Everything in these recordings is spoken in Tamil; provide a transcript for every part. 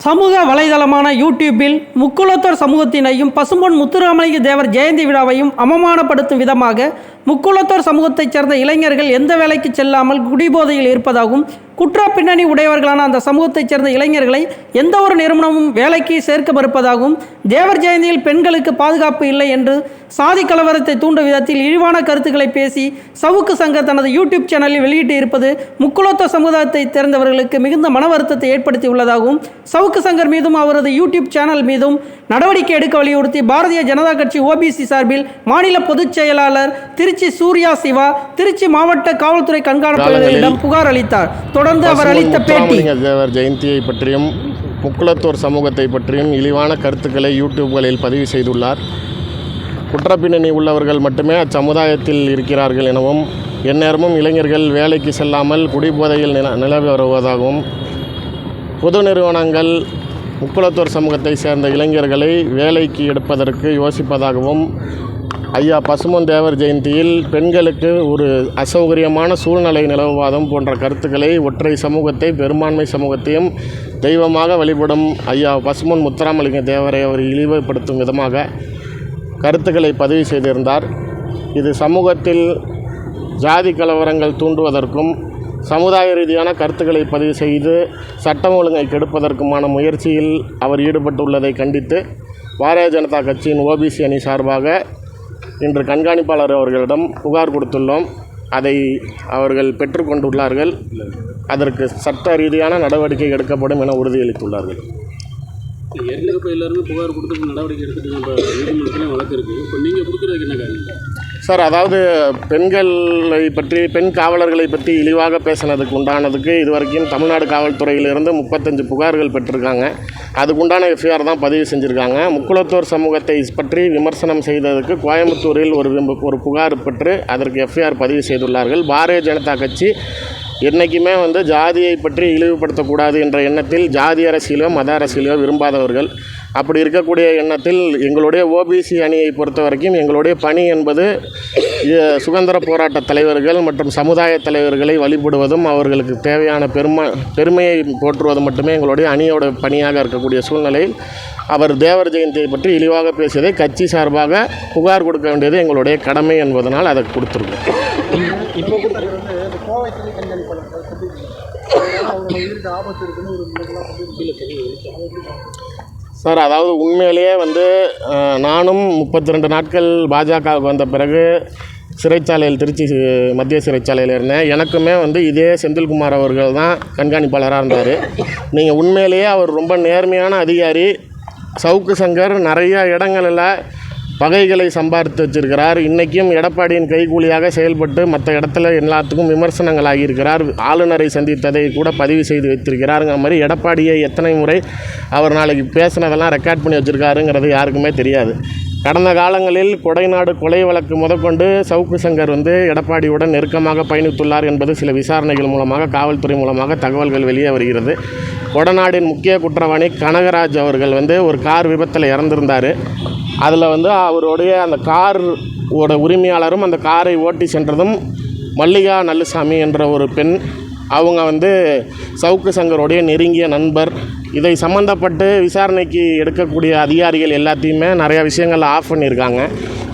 சமூக வலைதளமான யூடியூப்பில் முக்குளத்தோர் சமூகத்தினையும் பசும்பொன் முத்துராமலிங்க தேவர் ஜெயந்தி விழாவையும் அவமானப்படுத்தும் விதமாக முக்குளத்தோர் சமூகத்தைச் சேர்ந்த இளைஞர்கள் எந்த வேலைக்கு செல்லாமல் குடிபோதையில் இருப்பதாகவும் குற்ற பின்னணி உடையவர்களான அந்த சமூகத்தைச் சேர்ந்த இளைஞர்களை எந்த ஒரு நிறுவனமும் வேலைக்கு சேர்க்க மறுப்பதாகவும் தேவர் ஜெயந்தியில் பெண்களுக்கு பாதுகாப்பு இல்லை என்று சாதி கலவரத்தை தூண்டும் விதத்தில் இழிவான கருத்துக்களை பேசி சவுக்கு சங்கர் தனது யூடியூப் சேனலில் வெளியிட்டு இருப்பது முக்குளத்த சமுதாயத்தை சேர்ந்தவர்களுக்கு மிகுந்த மன வருத்தத்தை ஏற்படுத்தியுள்ளதாகவும் சவுக்கு சங்கர் மீதும் அவரது யூடியூப் சேனல் மீதும் நடவடிக்கை எடுக்க வலியுறுத்தி பாரதிய ஜனதா கட்சி ஓபிசி சார்பில் மாநில பொதுச் செயலாளர் திரு. திருச்சி சூர்யா சிவா திருச்சி மாவட்ட காவல்துறை கண்காணிப்பாளர்களிடம் புகார் அளித்தார். தொடர்ந்து அவர் அளித்த பேட்டி. ஜெயந்தியை பற்றியும் முக்குலத்தோர் சமூகத்தை பற்றியும் இழிவான கருத்துக்களை யூடியூப்களில் பதிவு செய்துள்ளார். குற்றப்பின்னணி உள்ளவர்கள் மட்டுமே அச்சமுதாயத்தில் இருக்கிறார்கள் எனவும் எந்நேரமும் இளைஞர்கள் வேலைக்கு செல்லாமல் குடிபோதையில் நில நிலவி வருவதாகவும் பொது நிறுவனங்கள் முக்குலத்தோர் சமூகத்தை சேர்ந்த இளைஞர்களை வேலைக்கு எடுப்பதற்கு யோசிப்பதாகவும் ஐயா பசுமன் தேவர் ஜெயந்தியில் பெண்களுக்கு ஒரு அசௌகரியமான சூழ்நிலை நிலவுவாதம் போன்ற கருத்துக்களை ஒற்றை சமூகத்தை பெரும்பான்மை சமூகத்தையும் தெய்வமாக வழிபடும் ஐயா பசுமன் முத்துராமலிங்க தேவரை அவர் இழிவுபடுத்தும் விதமாக கருத்துக்களை பதிவு செய்திருந்தார். இது சமூகத்தில் ஜாதி கலவரங்கள் தூண்டுவதற்கும் சமுதாய ரீதியான கருத்துக்களை பதிவு செய்து சட்டம் ஒழுங்கை கெடுப்பதற்குமான முயற்சியில் அவர் ஈடுபட்டுள்ளதை கண்டித்து பாரதிய ஜனதா கட்சியின் ஓபிசி அணி சார்பாக இன்று கண்காணிப்பாளர் அவர்களிடம் புகார் கொடுத்துள்ளோம். அதை அவர்கள் பெற்றுக்கொண்டுள்ளார்கள் அதற்கு சட்ட ரீதியான நடவடிக்கை எடுக்கப்படும் என உறுதியளித்துள்ளார்கள். ஏற்கனவே இப்போ எல்லாருமே புகார் கொடுத்து நடவடிக்கை எடுத்துட்டு இப்போ நீதிமன்றத்துலேயும் வழக்கு இருக்குது இப்போ நீங்கள் கொடுக்குறதுக்கு என்ன காரணம்? சார் அதாவது பெண்களை பற்றி பெண் காவலர்களை பற்றி இழிவாக பேசினதுக்கு உண்டானதுக்கு இதுவரைக்கும் தமிழ்நாடு காவல்துறையிலிருந்து முப்பத்தஞ்சு புகார்கள் பெற்றிருக்காங்க. அதுக்குண்டான எஃப்ஐஆர் தான் பதிவு செஞ்சுருக்காங்க. முக்குளத்தோர் சமூகத்தை பற்றி விமர்சனம் செய்ததுக்கு கோயம்புத்தூரில் ஒரு ஒரு புகார் பெற்று அதற்கு எஃப்ஐஆர் பதிவு செய்துள்ளார்கள். பாரதிய ஜனதா கட்சி என்றைக்குமே வந்து ஜாதியை பற்றி இழிவுபடுத்தக்கூடாது என்ற எண்ணத்தில் ஜாதி அரசியலோ மத அரசியலோ விரும்பாதவர்கள். அப்படி இருக்கக்கூடிய எண்ணத்தில் எங்களுடைய ஓபிசி அணியை பொறுத்த வரைக்கும் எங்களுடைய பணி என்பது சுதந்திர போராட்ட தலைவர்கள் மற்றும் சமுதாய தலைவர்களை வழிபடுவதும் அவர்களுக்கு தேவையான பெருமை பெருமையை போற்றுவதும் மட்டுமே எங்களுடைய அணியோட பணியாக இருக்கக்கூடிய சூழ்நிலையில் அவர் தேவர் ஜெயந்தியை பற்றி இழிவாக பேசியதை கட்சி சார்பாக புகார் கொடுக்க வேண்டியது எங்களுடைய கடமை என்பதனால் அதை கொடுத்துருக்கோம். இப்போ கூட வந்து இந்த கோவை உயிருக்கு ஆபத்து இருக்குன்னு ஒரு சார் அதாவது உண்மையிலேயே வந்து நானும் முப்பத்தி ரெண்டு நாட்கள் பாஜகவுக்கு வந்த பிறகு சிறைச்சாலையில் திருச்சி மத்திய சிறைச்சாலையில் இருந்தேன். எனக்குமே வந்து இதே செந்தில்குமார் அவர்கள் தான் கண்காணிப்பாளராக இருந்தார். நீங்கள் உண்மையிலேயே அவர் ரொம்ப நேர்மையான அதிகாரி. சவுக்கு சங்கர் நிறைய இடங்களில் பகைகளை சம்பாதித்து வச்சிருக்கிறார். இன்றைக்கும் எடப்பாடியின் கைக்கூலியாக செயல்பட்டு மற்ற இடத்துல எல்லாத்துக்கும் விமர்சனங்கள் ஆகியிருக்கிறார் ஆளுநரை சந்தித்ததை கூட பதிவு செய்து வைத்திருக்கிறாருங்கிற மாதிரி எடப்பாடியை எத்தனை முறை அவர் நாளைக்கு பேசினதெல்லாம் ரெக்கார்ட் பண்ணி வச்சுருக்காருங்கிறது யாருக்குமே தெரியாது. கடந்த காலங்களில் கொடைநாடு கொலை வழக்கு முதற்கொண்டு சவுக்கு சங்கர் வந்து எடப்பாடியுடன் நெருக்கமாக பயணித்துள்ளார் என்பது சில விசாரணைகள் மூலமாக காவல்துறை மூலமாக தகவல்கள் வெளியே வருகிறது. கொடநாடின் முக்கிய குற்றவாளி கனகராஜ் அவர்கள் வந்து ஒரு கார் விபத்தில் இறந்திருந்தார். அதில் வந்து அவருடைய அந்த கார் ஓட உரிமையாளரும் அந்த காரை ஓட்டி சென்றதும் மல்லிகா நல்லுசாமி என்ற ஒரு பெண் அவங்க வந்து சவுக்கு சங்கருடைய நெருங்கிய நண்பர். இதை சம்மந்தப்பட்டு விசாரணைக்கு எடுக்கக்கூடிய அதிகாரிகள் எல்லாத்தையுமே நிறையா விஷயங்கள் ஆஃப் பண்ணியிருக்காங்க.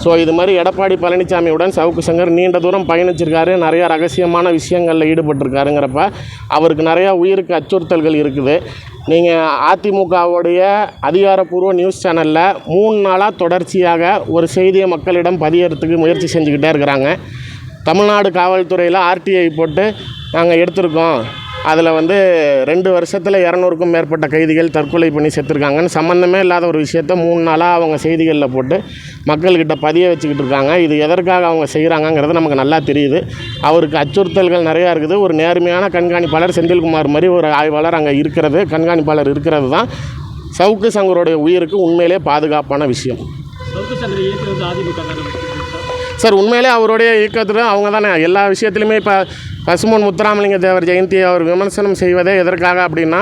ஸோ இது மாதிரி எடப்பாடி பழனிசாமியுடன் சவுக்கு சங்கர் நீண்ட தூரம் பயணிச்சிருக்காரு. நிறையா ரகசியமான விஷயங்களில் ஈடுபட்டிருக்காருங்கிறப்ப அவருக்கு நிறையா உயிருக்கு அச்சுறுத்தல்கள் இருக்குது. நீங்கள் அதிமுகவுடைய அதிகாரப்பூர்வ நியூஸ் சேனலில் மூணு நாளாக தொடர்ச்சியாக ஒரு செய்தியை மக்களிடம் பதியறதுக்கு முயற்சி செஞ்சுக்கிட்டே இருக்கிறாங்க. தமிழ்நாடு காவல்துறையில் ஆர்டிஐ போட்டு நாங்கள் எடுத்திருக்கோம். அதில் வந்து ரெண்டு வருஷத்தில் இரநூறுக்கும் மேற்பட்ட கைதிகள் தற்கொலை பண்ணி செத்துருக்காங்கன்னு சம்மந்தமே இல்லாத ஒரு விஷயத்த மூணு நாளாக அவங்க செய்திகளில் போட்டு மக்கள்கிட்ட பதிய வச்சுக்கிட்டு இருக்காங்க. இது எதற்காக அவங்க செய்கிறாங்கங்கிறது நமக்கு நல்லா தெரியுது. அவருக்கு அச்சுறுத்தல்கள் நிறையா இருக்குது. ஒரு நேர்மையான கண்காணிப்பாளர் செந்தில்குமார் மாதிரி ஒரு ஆய்வாளர் அங்கே இருக்கிறது. கண்காணிப்பாளர் இருக்கிறது தான் சவுக்கு சங்கருடைய உயிருக்கு உண்மையிலே பாதுகாப்பான விஷயம். சவுக்கு சங்கர் சார் உண்மையிலே அவருடைய இயக்கத்தில் அவங்க தானே? எல்லா விஷயத்துலையுமே இப்போ பசுமன் முத்துராமலிங்க தேவர் ஜெயந்தியை அவர் விமர்சனம் செய்வதே எதற்காக அப்படின்னா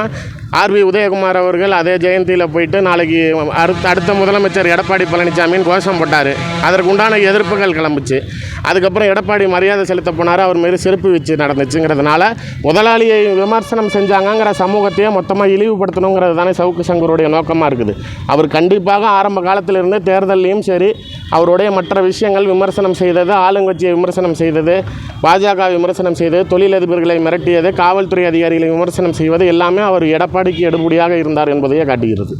ஆர்பி உதயகுமார் அவர்கள் அதே ஜெயந்தியில் போயிட்டு நாளைக்கு அடுத்த அடுத்த முதலமைச்சர் எடப்பாடி பழனிசாமின்னு கோஷம் போட்டார். அதற்கு உண்டான எதிர்ப்புகள் கிளம்புச்சு. அதுக்கப்புறம் எடப்பாடி மரியாதை செலுத்த போனார். அவர் மாரி செருப்பு வச்சு நடந்துச்சுங்கிறதுனால முதலாளியை விமர்சனம் செஞ்சாங்கங்கிற சமூகத்தையே மொத்தமாக இழிவுபடுத்தணுங்கிறது தானே சவுக்கு சங்கருடைய நோக்கமாக இருக்குது. அவர் கண்டிப்பாக ஆரம்ப காலத்திலிருந்து தேர்தல்லையும் சரி அவருடைய மற்ற விஷயங்கள் விமர்சனம் செய்தது ஆளுங்கட்சியை விமர்சனம் செய்தது பாஜக விமர்சனம் செய்தது தொழிலதிபர்களை மிரட்டியது காவல்துறை அதிகாரிகளை விமர்சனம் செய்வது எல்லாமே அவர் எடப்பாடி நடவடிக்கை எடுபடியாக இருந்தார் என்பதையே காட்டுகிறது.